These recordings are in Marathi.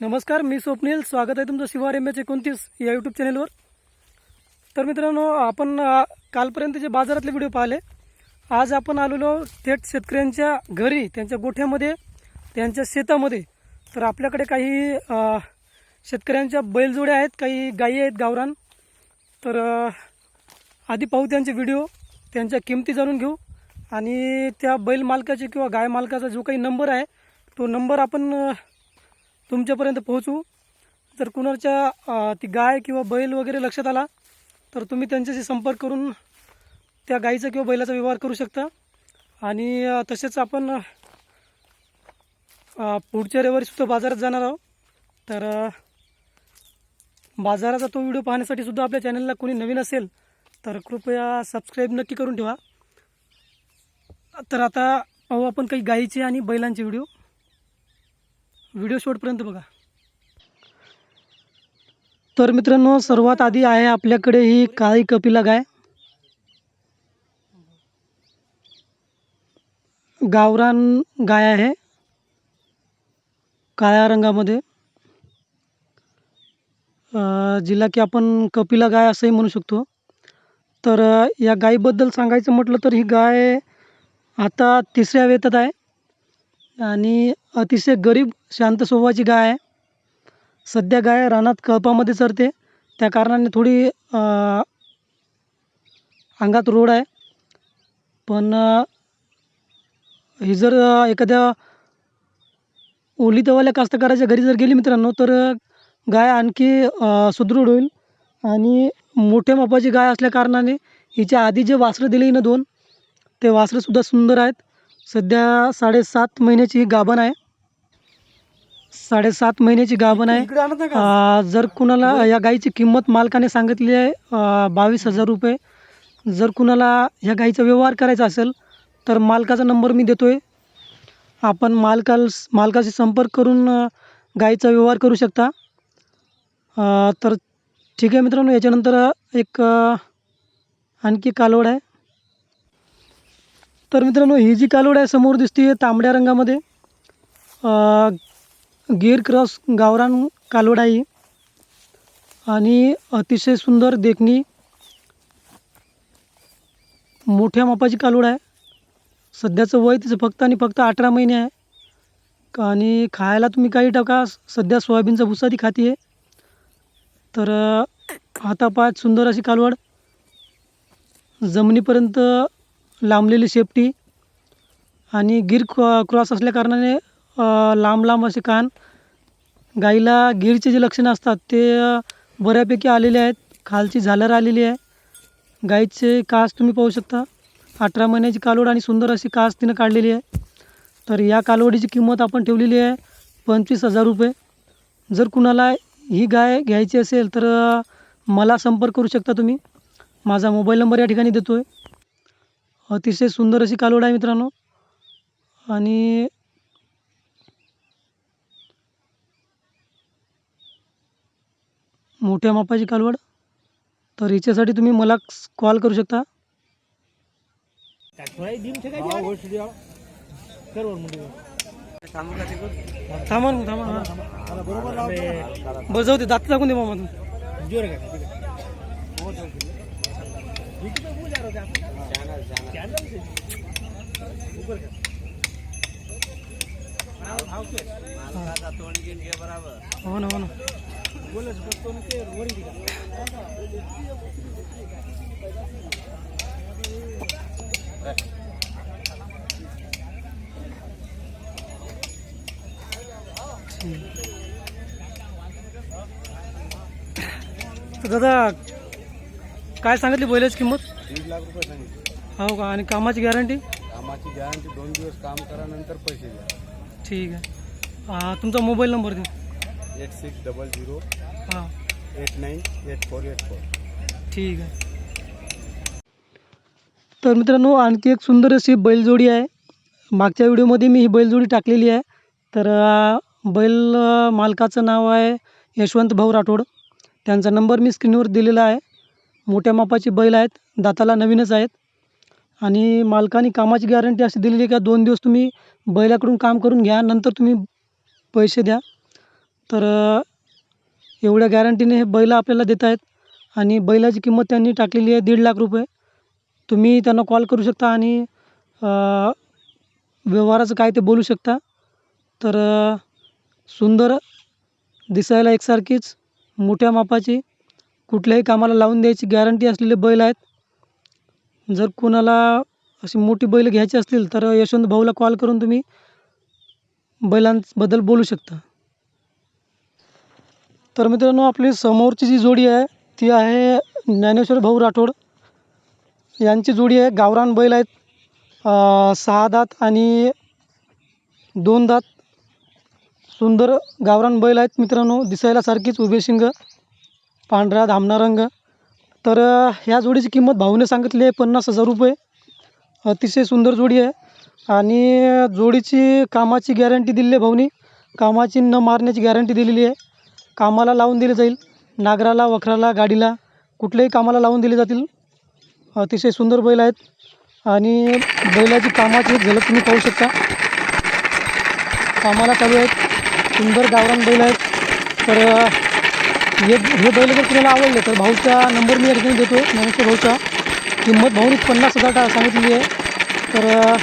नमस्कार मी स्वप्नील. स्वागत आहे तुमचं शिवार एम एच एकोणतीस या यूट्यूब चॅनेलवर तर मित्रांनो आपण कालपर्यंत कालपर्यंतचे बाजारातले व्हिडिओ पाहिले आज आपण आलेलो थेट शेतकऱ्यांच्या घरी त्यांच्या गोठ्यामध्ये त्यांच्या शेतामध्ये. तर आपल्याकडे काही शेतकऱ्यांच्या बैलजोड्या आहेत काही गायी आहेत गावरान. तर आधी पाहू त्यांचे व्हिडिओ त्यांच्या किमती जाणून घेऊ. आणि त्या बैल मालकाचे किंवा गाय मालकाचा जो काही नंबर आहे तो नंबर आपण तुमच्यापर्यंत पोहोचू. जर कुणाच्या ती गाय किंवा बैल वगैरे लक्षात आला तर तुम्ही त्यांच्याशी संपर्क करून त्या गाईचा किंवा बैलाचा व्यवहार करू शकता. आणि तसेच आपण पुढच्या रविवारीसुद्धा बाजारात जाणार आहोत. तर बाजाराचा तो व्हिडिओ पाहण्यासाठी सुद्धा आपल्या चॅनलला कोणी नवीन असेल तर कृपया सबस्क्राईब नक्की करून ठेवा. तर आता पाहू आपण काही गाईचे आणि बैलांचे व्हिडिओ. व्हिडिओ शेवटपर्यंत बघा. तर मित्रांनो सर्वात आधी आहे आपल्याकडे ही काळी कपिला गाय. गावरान गाय आहे. काळ्या रंगामध्ये. जिला की आपण कपिला गाय असंही म्हणू शकतो. तर या गायीबद्दल सांगायचं म्हटलं तर ही गाय आता तिसऱ्या वेतात आहे. आणि अतिशय गरीब शांत स्वभावाची गाय आहे. सध्या गाय रानात कळपामध्ये चरते. त्या कारणाने थोडी अंगात रोड आहे. पण ही जर एखाद्या एखाद्या ओलितावाल्या कास्तकाराच्या घरी जर गेली मित्रांनो तर गाय आणखी सुदृढ होईल. आणि मोठ्या मापाची गाय असल्या कारणाने हिच्या आधी जे वासरं दिले ना दोन ते वासरंसुद्धा सुंदर आहेत. सध्या साडेसात महिन्याची ही गाभण आहे. साडेसात महिन्याची गाभण आहे. जर कुणाला या गाईची किंमत मालकाने सांगितली आहे बावीस हजार रुपये. जर कुणाला ह्या गाईचा व्यवहार करायचा असेल तर मालकाचा नंबर मी देतो आहे आपण मालकाल मालकाशी संपर्क करून गाईचा व्यवहार करू शकता. तर ठीक आहे मित्रांनो याच्यानंतर एक आणखी कालवड आहे. तर मित्रांनो ही जी कालवड आहे समोर दिसते तांबड्या रंगामध्ये. गिर क्रॉस गावरान कालवड आहे आणि अतिशय सुंदर देखणी मोठ्या मापाची कालवड आहे. सध्याचं वय तिचं फक्त आणि फक्त अठरा महिने आहे. आणि खायला तुम्ही काही टाका सध्या सोयाबीनचा भुसा ती खाती आहे. तर हातापात सुंदर अशी कालवड. जमिनीपर्यंत लांबलेली शेपटी आणि गिर क्रॉस असल्या कारणाने लांब लांब असे कान. गाईला गिरचे जे लक्षणं असतात ते बऱ्यापैकी आलेले आहेत. खालची झालर आलेली आहे. गाईचे कास तुम्ही पाहू शकता. अठरा महिन्याची कालवड आणि सुंदर अशी कास तिनं काढलेली आहे. तर या कालवडीची किंमत आपण ठेवलेली आहे पंचवीस हजार रुपये. जर कुणाला ही गाय घ्यायची असेल तर मला संपर्क करू शकता तुम्ही. माझा मोबाईल नंबर या ठिकाणी देतो आहे अतिशय सुंदर अशी कालवड आहे मित्रांनो. आणि मोठ्या मापाची कालवड. तर हिच्यासाठी तुम्ही मला कॉल करू शकता. थांबा थांबा हा. बरं दात टाकून दे मामा हो ना हो ना तर दादा काय सांगितली बैलाची किंमत? दीड लाख रुपये सांगितले. हो का? आणि कामाची गॅरंटी? कामाची गॅरंटी दोन दिवस काम करा नंतर पैसे द्या ठीक आहे. हा, तुमचा मोबाईल नंबर द्या एट सिक्स डबल झिरो हां. Eight nine eight four eight four. ठीक आहे. तर मित्रांनो आणखी एक सुंदर अशी बैलजोडी आहे. मागच्या व्हिडिओमध्ये मी ही बैलजोडी टाकलेली आहे. तर अ, बैल अ, मालकाचं नाव आहे यशवंत भाऊ राठोड. त्यांचा नंबर मी स्क्रीनवर दिलेला आहे. मोठ्या मापाची बैल आहेत दाताला नवीनच आहेत. आणि मालकाने कामाची गॅरंटी अशी दिलेली आहे का दोन दिवस तुम्ही बैलाकडून काम करून घ्या नंतर तुम्ही पैसे द्या. तर एवढ्या गॅरंटीने हे बैल आपल्याला देत आहेत. आणि बैलाची किंमत त्यांनी टाकलेली आहे दीड लाख रुपये. तुम्ही त्यांना कॉल करू शकता आणि व्यवहाराचं काय ते बोलू शकता. तर सुंदर दिसायला एकसारखीच मोठ्या मापाची कुठल्याही कामाला लावून द्यायची गॅरंटी असलेले बैल आहेत. जर कोणाला अशी मोठी बैल घ्यायची असतील तर यशवंत भाऊला कॉल करून तुम्ही बैलांबद्दल बोलू शकता. तर मित्रांनो आपली समोरची जी जोडी आहे ती आहे ज्ञानेश्वर भाऊ राठोड. यांची जोडी आहे गावरान बैल आहेत. सहा दात आणि दोन दात सुंदर गावरान बैल आहेत मित्रांनो. दिसायला सारखीच उभे शिंग. पांढरा धामणा रंग. तर ह्या जोडीची किंमत भाऊने सांगितली आहे पन्नास हजार रुपये. अतिशय सुंदर जोडी आहे. आणि जोडीची कामाची गॅरंटी दिलेली आहे भाऊनी. कामाची न मारण्याची गॅरंटी दिलेली आहे. कामाला लावून दिले जाईल. नागराला वखराला गाडीला कुठल्याही कामाला लावून दिले जातील. अतिशय सुंदर बैल आहेत. आणि बैलाची कामाची एक झलक तुम्ही पाहू शकता. कामाला चालू आहेत. सुंदर गावरान बैल आहेत. तर हे हे बैल जर तुम्हाला आवडले तर भाऊचा नंबर मी या ठिकाणी देतो ज्ञानेश्वर भाऊचा किंमत भाऊनी पन्नास हजार टा सांगितली आहे. तर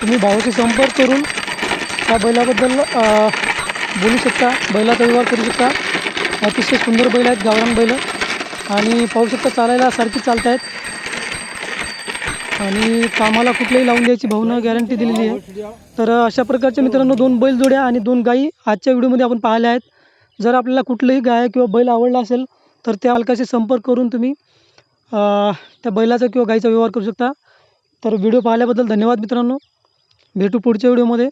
तुम्ही भाऊशी संपर्क करून त्या बैलाबद्दल बोलू शकता बैलाचा व्यवहार करू शकता. अतिशय सुंदर बैल आहेत गावरान बैल. आणि पाहू शकता चालायला सारखी चालत आहेत आणि कामाला कुठल्याही लावून द्यायची भाऊनं गॅरंटी दिलेली आहे. तर अशा प्रकारच्या मित्रांनो दोन बैल जोड्या आणि दोन गाई आजच्या व्हिडिओमध्ये आपण पाहिल्या आहेत. जर आपल्याला कुठलंही गाय किंवा बैल आवडला असेल तर त्या मालकाशी संपर्क करून तुम्ही त्या बैलाचा किंवा गाईचा व्यवहार करू शकता. तर व्हिडिओ पाहिल्याबद्दल धन्यवाद मित्रांनो. भेटू पुढच्या व्हिडिओमध्ये.